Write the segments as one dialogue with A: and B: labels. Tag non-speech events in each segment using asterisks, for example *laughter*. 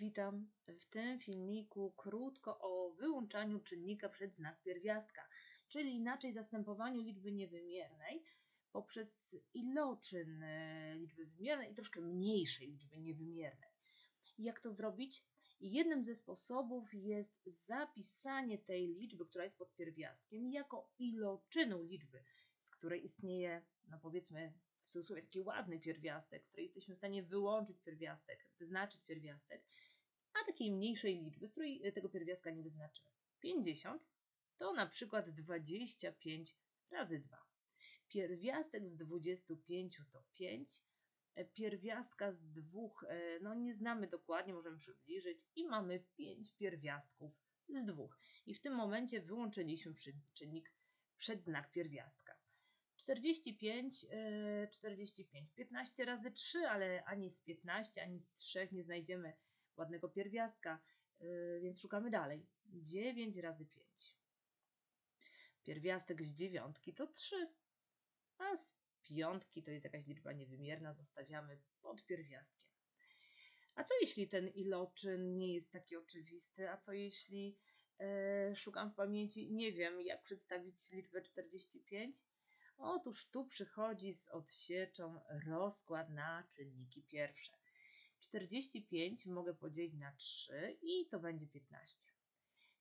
A: Witam w tym filmiku krótko o wyłączaniu czynnika przed znak pierwiastka, czyli inaczej zastępowaniu liczby niewymiernej poprzez iloczyn e, liczby wymiernej i troszkę mniejszej liczby niewymiernej. Jak to zrobić? Jednym ze sposobów jest zapisanie tej liczby, która jest pod pierwiastkiem, jako iloczynu liczby, z której istnieje, no powiedzmy, w cudzysłowie taki ładny pierwiastek, z której jesteśmy w stanie wyłączyć pierwiastek, wyznaczyć pierwiastek, a takiej mniejszej liczby, z której tego pierwiastka nie wyznaczymy. 50 to na przykład 25 razy 2. Pierwiastek z 25 to 5, e, pierwiastka z dwóch, e, no nie znamy dokładnie, możemy przybliżyć i mamy 5 pierwiastków z dwóch. I w tym momencie wyłączyliśmy czynnik przed znak pierwiastka. 45, 45, 15 razy 3, ale ani z 15, ani z 3 nie znajdziemy ładnego pierwiastka, y, więc szukamy dalej. 9 razy 5. Pierwiastek z dziewiątki to 3, a z piątki to jest jakaś liczba niewymierna, zostawiamy pod pierwiastkiem. A co jeśli ten iloczyn nie jest taki oczywisty? A co jeśli e, szukam w pamięci, nie wiem, jak przedstawić liczbę 45? Otóż tu przychodzi z odsieczą rozkład na czynniki pierwsze. 45 mogę podzielić na 3 i to będzie 15.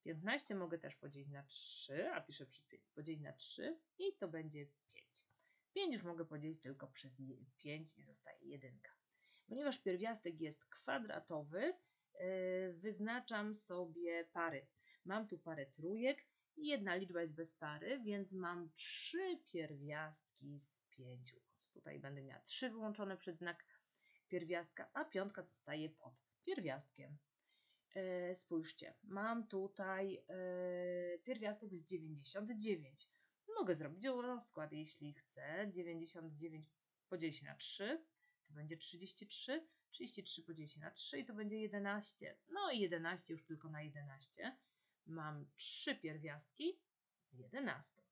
A: 15 mogę też podzielić na 3, a piszę przez 5, podzielić na 3 i to będzie 5. 5 już mogę podzielić tylko przez 5 i zostaje 1. Ponieważ pierwiastek jest kwadratowy, e, wyznaczam sobie pary. Mam tu parę trójek i jedna liczba jest bez pary, więc mam 3 pierwiastki z 5. Tutaj będę miała 3 wyłączone przed znak pierwiastka, a piątka zostaje pod pierwiastkiem. E, spójrzcie, mam tutaj e, pierwiastek z 99. Mogę zrobić rozkład, jeśli chcę. 99 podzielić na 3, to będzie 33. 33 podzielić na 3 i to będzie 11. No i 11 już tylko na 11. Mam 3 pierwiastki z 11.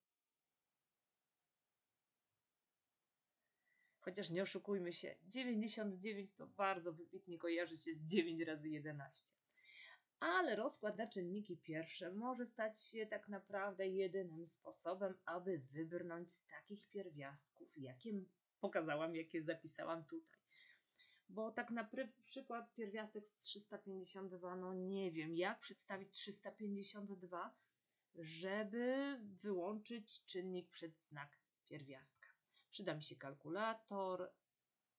A: Chociaż nie oszukujmy się, 99 to bardzo wybitnie kojarzy się z 9 razy 11. Ale rozkład na czynniki pierwsze może stać się tak naprawdę jedynym sposobem, aby wybrnąć z takich pierwiastków, jakie pokazałam, jakie zapisałam tutaj. Bo tak na przykład pierwiastek z 352, no nie wiem, jak przedstawić 352, żeby wyłączyć czynnik przed znak pierwiastka. Przyda mi się kalkulator,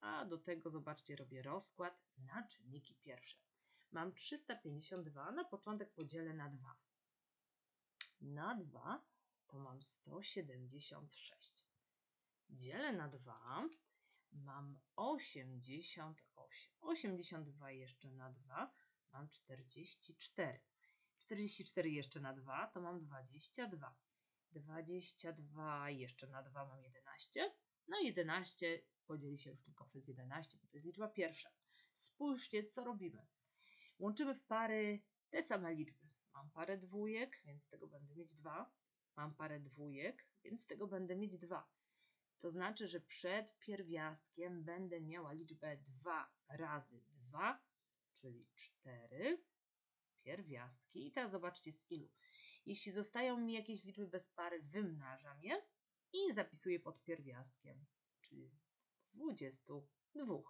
A: a do tego zobaczcie, robię rozkład na czynniki pierwsze. Mam 352, na początek podzielę na 2. Na 2 to mam 176. Dzielę na 2, mam 88. 82 jeszcze na 2, mam 44. 44 jeszcze na 2, to mam 22. 22 jeszcze na 2 mam 11. No 11 podzieli się już tylko przez 11, bo to jest liczba pierwsza. Spójrzcie, co robimy. Łączymy w pary te same liczby. Mam parę dwójek, więc z tego będę mieć 2. Mam parę dwójek, więc z tego będę mieć 2. To znaczy, że przed pierwiastkiem będę miała liczbę 2 razy 2, czyli 4 pierwiastki. I teraz zobaczcie z ilu. Jeśli zostają mi jakieś liczby bez pary, wymnażam je i zapisuję pod pierwiastkiem, czyli z 22.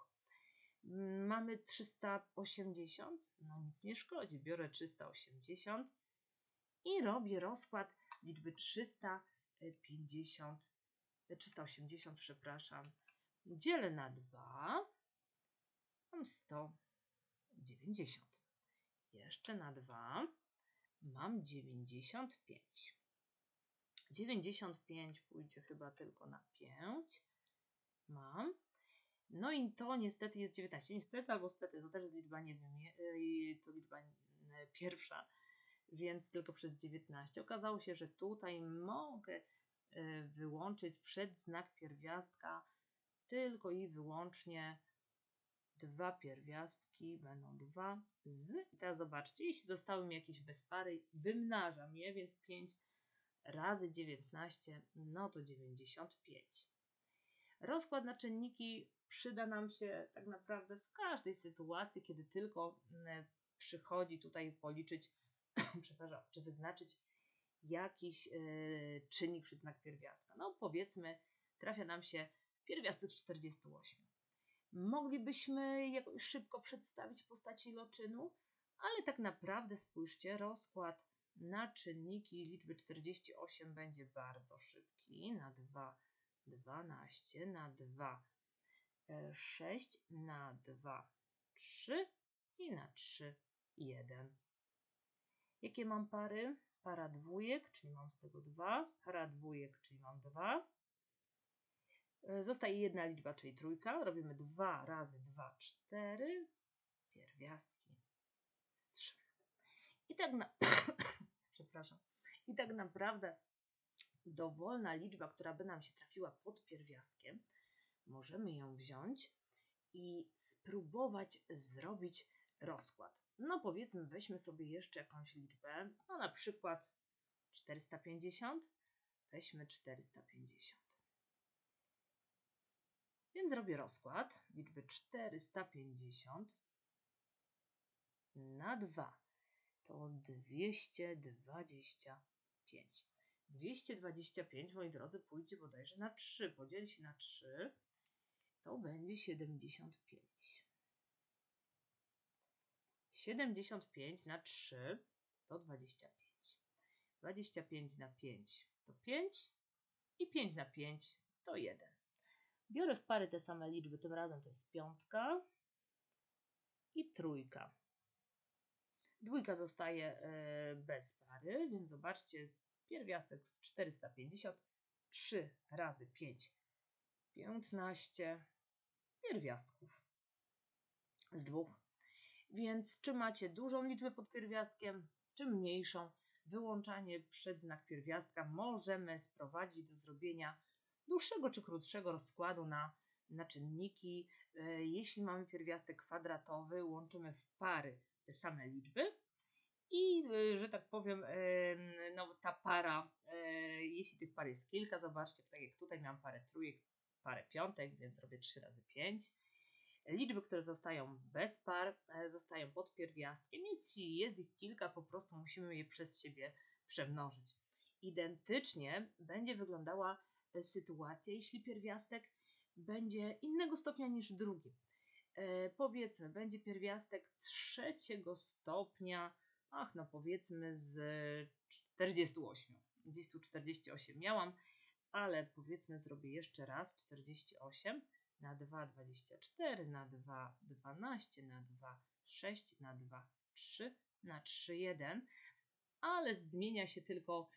A: Mamy 380, no nic nie szkodzi, biorę 380 i robię rozkład liczby 350, 380, przepraszam, dzielę na 2, mam 190. Jeszcze na 2 mam 95. 95 pójdzie chyba tylko na 5. Mam. No i to niestety jest 19. Niestety albo stety, to też jest liczba, nie wiem, to liczba pierwsza, więc tylko przez 19. Okazało się, że tutaj mogę e, wyłączyć przed znak pierwiastka tylko i wyłącznie dwa pierwiastki, będą dwa z. I teraz zobaczcie, jeśli zostały mi jakieś bezpary, wymnażam je, więc 5 razy 19, no to 95. Rozkład na czynniki przyda nam się tak naprawdę w każdej sytuacji, kiedy tylko mm, przychodzi tutaj policzyć, *clears throat* przepraszam, czy wyznaczyć jakiś yy, czynnik przed znak pierwiastka. No powiedzmy, trafia nam się pierwiastek 48. Moglibyśmy szybko przedstawić postaci iloczynu, ale tak naprawdę spójrzcie, rozkład na czynniki liczby 48 będzie bardzo szybki. Na 2 12, na 2 6, na 2 3 i na 3 1. Jakie mam pary? Para dwójek, czyli mam z tego 2, para dwójek, czyli mam 2. Zostaje jedna liczba, czyli trójka. Robimy 2 razy 2, 4. Pierwiastki z 3. I tak na... *coughs* Przepraszam. I tak naprawdę dowolna liczba, która by nam się trafiła pod pierwiastkiem, możemy ją wziąć i spróbować zrobić rozkład. No powiedzmy, weźmy sobie jeszcze jakąś liczbę, no na przykład 450. Weźmy 450. Więc zrobię rozkład liczby 450 na 2. To 225. 225, moi drodzy, pójdzie bodajże na 3. Podzieli się na 3, to będzie 75. 75 na 3 to 25. 25 na 5 to 5 i 5 na 5 to 1. Biorę w pary te same liczby, tym razem to jest piątka i trójka. Dwójka zostaje e, bez pary, więc zobaczcie, pierwiastek z 450, 3 razy 5, 15 pierwiastków z dwóch. Więc czy macie dużą liczbę pod pierwiastkiem, czy mniejszą, wyłączanie przed znak pierwiastka możemy sprowadzić do zrobienia dłuższego czy krótszego rozkładu na, na czynniki. E, jeśli mamy pierwiastek kwadratowy, łączymy w pary te same liczby i, e, że tak powiem, e, no, ta para, jeśli tych par jest kilka, zobaczcie, tak jak tutaj miałam parę trójek, parę piątek, więc robię 3 razy 5. Liczby, które zostają bez par, zostają pod pierwiastkiem. Jeśli jest ich kilka, po prostu musimy je przez siebie przemnożyć. Identycznie będzie wyglądała sytuacja, jeśli pierwiastek będzie innego stopnia niż drugi. E, powiedzmy, będzie pierwiastek trzeciego stopnia, ach, no powiedzmy z 48. Gdzieś tu 48 miałam, ale powiedzmy zrobię jeszcze raz 48 na 2, 24, na 2, 12, na 2, 6, na 2, 3, na 3, 1, ale zmienia się tylko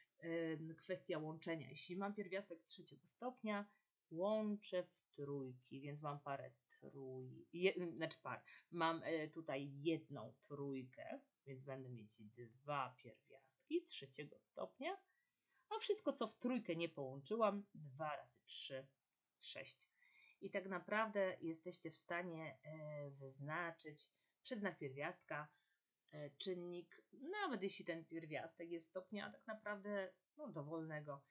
A: kwestia łączenia. Jeśli mam pierwiastek trzeciego stopnia, łączę w trójki, więc mam parę trój, je, znaczy par, mam e, tutaj jedną trójkę, więc będę mieć dwa pierwiastki trzeciego stopnia, a wszystko, co w trójkę nie połączyłam, 2 razy 3, 6. I tak naprawdę jesteście w stanie e, wyznaczyć przez znak pierwiastka czynnik, nawet jeśli ten pierwiastek jest stopnia tak naprawdę no, dowolnego.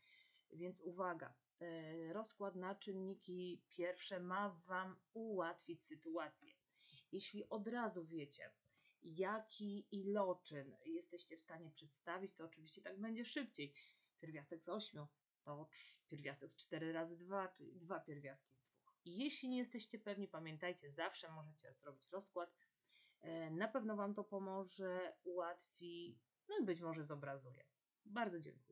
A: Więc uwaga, e, rozkład na czynniki pierwsze ma Wam ułatwić sytuację. Jeśli od razu wiecie, jaki iloczyn jesteście w stanie przedstawić, to oczywiście tak będzie szybciej. Pierwiastek z 8 to pierwiastek z 4 razy 2, czyli dwa pierwiastki z 2. I jeśli nie jesteście pewni, pamiętajcie, zawsze możecie zrobić rozkład E, na pewno Wam to pomoże, ułatwi, no i być może zobrazuje. Bardzo dziękuję.